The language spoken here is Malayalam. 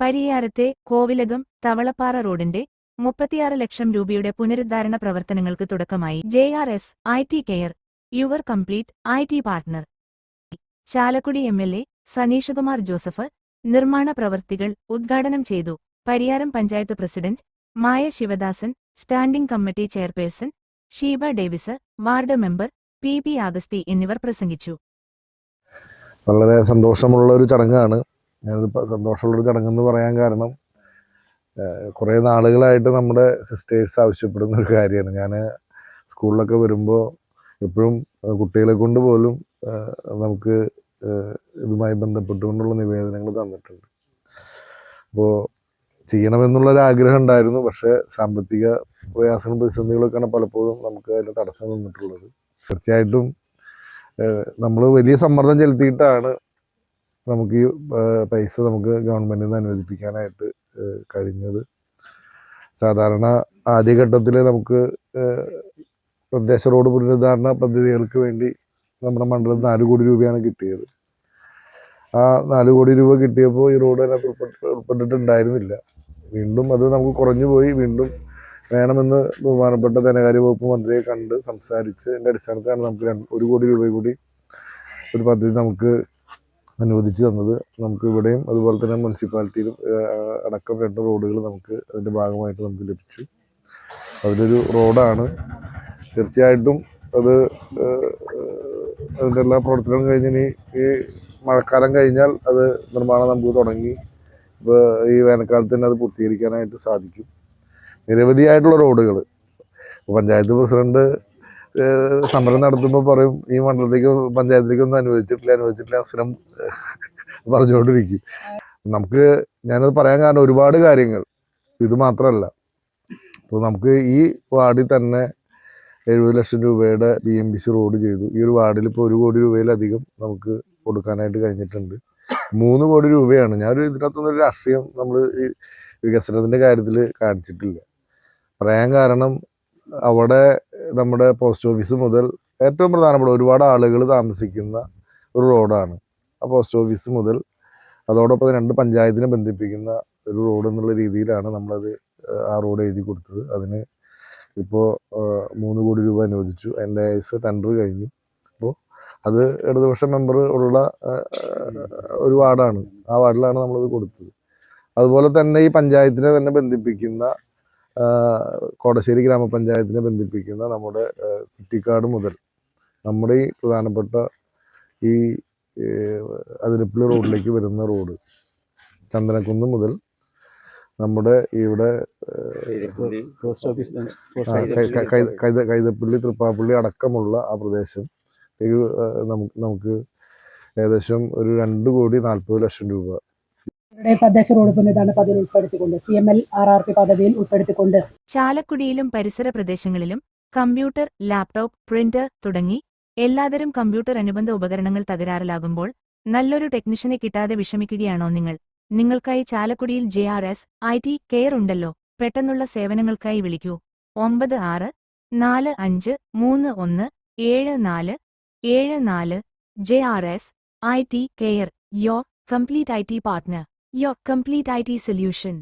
പരിയാരത്തെ കോവിലകം തവളപ്പാറ റോഡിന്റെ മുപ്പത്തിയാറ് ലക്ഷം രൂപയുടെ പുനരുദ്ധാരണ പ്രവർത്തനങ്ങൾക്ക് തുടക്കമായി. J R S I T care your complete I T partner. Chalakudy M L A Saneeshkumar Joseph നിർമ്മാണ പ്രവർത്തികൾ ഉദ്ഘാടനം ചെയ്തു. Pariyaram panchayat president Maya Sivadasan standing committee chairperson Sheeba Davis ward member P B Augusthy എന്നിവർ പ്രസംഗിച്ചു. വളരെ സന്തോഷമുള്ള ഒരു ചടങ്ങാണ്. ഞാനിത് സന്തോഷമുള്ളൊരു ചടങ്ങെന്ന് പറയാൻ കാരണം കുറേ നാളുകളായിട്ട് നമ്മുടെ സിസ്റ്റേഴ്സ് ആവശ്യപ്പെടുന്ന ഒരു കാര്യമാണ്. ഞാൻ സ്കൂളിലൊക്കെ വരുമ്പോൾ എപ്പോഴും കുട്ടികളെ കൊണ്ട് പോലും നമുക്ക് ഇതുമായി ബന്ധപ്പെട്ടുകൊണ്ടുള്ള നിവേദനങ്ങൾ തന്നിട്ടുണ്ട്. അപ്പോൾ ചെയ്യണമെന്നുള്ളൊരു ആഗ്രഹം ഉണ്ടായിരുന്നു പക്ഷേ സാമ്പത്തിക പ്രയാസങ്ങളും പ്രതിസന്ധികളൊക്കെയാണ് പലപ്പോഴും നമുക്ക് അതിന് തടസ്സം നിന്നിട്ടുള്ളത്. തീർച്ചയായിട്ടും നമ്മൾ വലിയ സമ്മർദ്ദം ചെലുത്തിയിട്ടാണ് നമുക്ക് ഈ പൈസ നമുക്ക് ഗവൺമെന്റിൽ നിന്ന് അനുവദിപ്പിക്കാനായിട്ട് കഴിഞ്ഞത്. സാധാരണ ആദ്യഘട്ടത്തിൽ നമുക്ക് തദ്ദേശ റോഡ് പുനരുദ്ധാരണ പദ്ധതികൾക്ക് വേണ്ടി നമ്മുടെ മണ്ഡലത്തിൽ നാല് കോടി രൂപയാണ് കിട്ടിയത്. ആ നാല് കോടി രൂപ കിട്ടിയപ്പോൾ ഈ റോഡ് അതിനകത്ത് ഉൾപ്പെട്ട് ഉൾപ്പെട്ടിട്ടുണ്ടായിരുന്നില്ല. വീണ്ടും അത് നമുക്ക് കുറഞ്ഞു പോയി. വീണ്ടും വേണമെന്ന് ബഹുമാനപ്പെട്ട ധനകാര്യ വകുപ്പ് മന്ത്രിയെ കണ്ട് സംസാരിച്ച് അതിന്റെ അടിസ്ഥാനത്തിലാണ് നമുക്ക് രണ്ട് ഒരു കോടി രൂപ കൂടി ഒരു പദ്ധതി നമുക്ക് അനുവദിച്ചു തന്നത്. നമുക്ക് ഇവിടെയും അതുപോലെ തന്നെ മുനിസിപ്പാലിറ്റിയിലും അടക്കം രണ്ട് റോഡുകൾ നമുക്ക് അതിന്റെ ഭാഗമായിട്ട് നമുക്ക് ലഭിച്ചു. അതിലൊരു റോഡാണ്. തീർച്ചയായിട്ടും അത് അതിന്റെ എല്ലാ പ്രവർത്തനവും കഴിഞ്ഞ് ഇനി ഈ മഴക്കാലം കഴിഞ്ഞാൽ അത് നിർമ്മാണം നമുക്ക് തുടങ്ങി ഇപ്പോൾ ഈ വേനൽക്കാലത്ത് തന്നെ അത് പൂർത്തീകരിക്കാനായിട്ട് സാധിക്കും. നിരവധിയായിട്ടുള്ള റോഡുകൾ പഞ്ചായത്ത് പ്രസിഡന്റ് സമരം നടത്തുമ്പോൾ പറയും ഈ മണ്ഡലത്തേക്ക് പഞ്ചായത്തിലേക്കൊന്നും അനുവദിച്ചിട്ടില്ല അനുവദിച്ചിട്ടില്ല സ്ഥിരം പറഞ്ഞുകൊണ്ടിരിക്കും. നമുക്ക് ഞാനത് പറയാൻ കാരണം ഒരുപാട് കാര്യങ്ങൾ. ഇത് മാത്രമല്ല അപ്പോൾ നമുക്ക് ഈ വാർഡിൽ തന്നെ എഴുപത് ലക്ഷം രൂപയുടെ B M B C road ചെയ്തു. ഈ ഒരു വാർഡിൽ ഇപ്പോൾ ഒരു കോടി രൂപയിലധികം നമുക്ക് കൊടുക്കാനായിട്ട് കഴിഞ്ഞിട്ടുണ്ട്. മൂന്ന് കോടി രൂപയാണ്. ഞാനൊരു ഇതിനകത്തൊന്നും ഒരു രാഷ്ട്രീയം നമ്മൾ ഈ വികസനത്തിന്റെ കാര്യത്തിൽ കാണിച്ചിട്ടില്ല. പറയാൻ കാരണം അവിടെ നമ്മുടെ പോസ്റ്റ് ഓഫീസ് മുതൽ ഏറ്റവും പ്രധാനപ്പെട്ട ഒരുപാട് ആളുകൾ താമസിക്കുന്ന ഒരു റോഡാണ് ആ പോസ്റ്റ് ഓഫീസ് മുതൽ അതോടൊപ്പം രണ്ട് പഞ്ചായത്തിനെ ബന്ധിപ്പിക്കുന്ന ഒരു റോഡ് എന്നുള്ള രീതിയിലാണ് നമ്മളത് ആ റോഡ് എഴുതി കൊടുത്തത്. അതിന് ഇപ്പോൾ മൂന്ന് കോടി രൂപ അനുവദിച്ചു. അതിന്റെ ഐസ് ടെൻഡർ കഴിഞ്ഞു. അപ്പോൾ അത് ഇടതുപക്ഷ മെമ്പർ ഉള്ള ഒരു വാർഡാണ്. ആ വാർഡിലാണ് നമ്മളത് കൊടുത്തത്. അതുപോലെ തന്നെ ഈ പഞ്ചായത്തിനെ തന്നെ ബന്ധിപ്പിക്കുന്ന കോടശ്ശേരി ഗ്രാമപഞ്ചായത്തിനെ ബന്ധിപ്പിക്കുന്ന നമ്മുടെ കുറ്റിക്കാട് മുതൽ നമ്മുടെ ഈ പ്രധാനപ്പെട്ട ഈ അതിരപ്പള്ളി റോഡിലേക്ക് വരുന്ന റോഡ് ചന്ദനക്കുന്ന് മുതൽ നമ്മുടെ ഇവിടെ കൈതപ്പള്ളി. തൃപ്പാപ്പള്ളി അടക്കമുള്ള ആ പ്രദേശം നമുക്ക് ഏകദേശം ഒരു രണ്ട് കോടി നാൽപ്പത് ലക്ഷം രൂപ ഇവരുടെ തദ്ദേശ പുനരുദ്ധാരണ പദ്ധതിയിൽ ഉൾപ്പെടുത്തിക്കൊണ്ട് C M L R R P പദ്ധതിയിൽ ഉൾപ്പെടുത്തിക്കൊണ്ട് ചാലക്കുടിയിലും പരിസര പ്രദേശങ്ങളിലും കമ്പ്യൂട്ടർ ലാപ്ടോപ്പ് പ്രിന്റർ തുടങ്ങി എല്ലാതരം കമ്പ്യൂട്ടർ അനുബന്ധ ഉപകരണങ്ങൾ തകരാറിലാകുമ്പോൾ നല്ലൊരു ടെക്നീഷ്യനെ കിട്ടാതെ വിഷമിക്കുകയാണോ നിങ്ങൾ? നിങ്ങൾക്കായി ചാലക്കുടിയിൽ J R S I T care ഉണ്ടല്ലോ. പെട്ടെന്നുള്ള സേവനങ്ങൾക്കായി വിളിക്കൂ. ഒമ്പത് ആറ് നാല് അഞ്ച് മൂന്ന് ഒന്ന് ഏഴ് നാല് ഏഴ് നാല് J R S I T care your complete I T partner your complete I T solution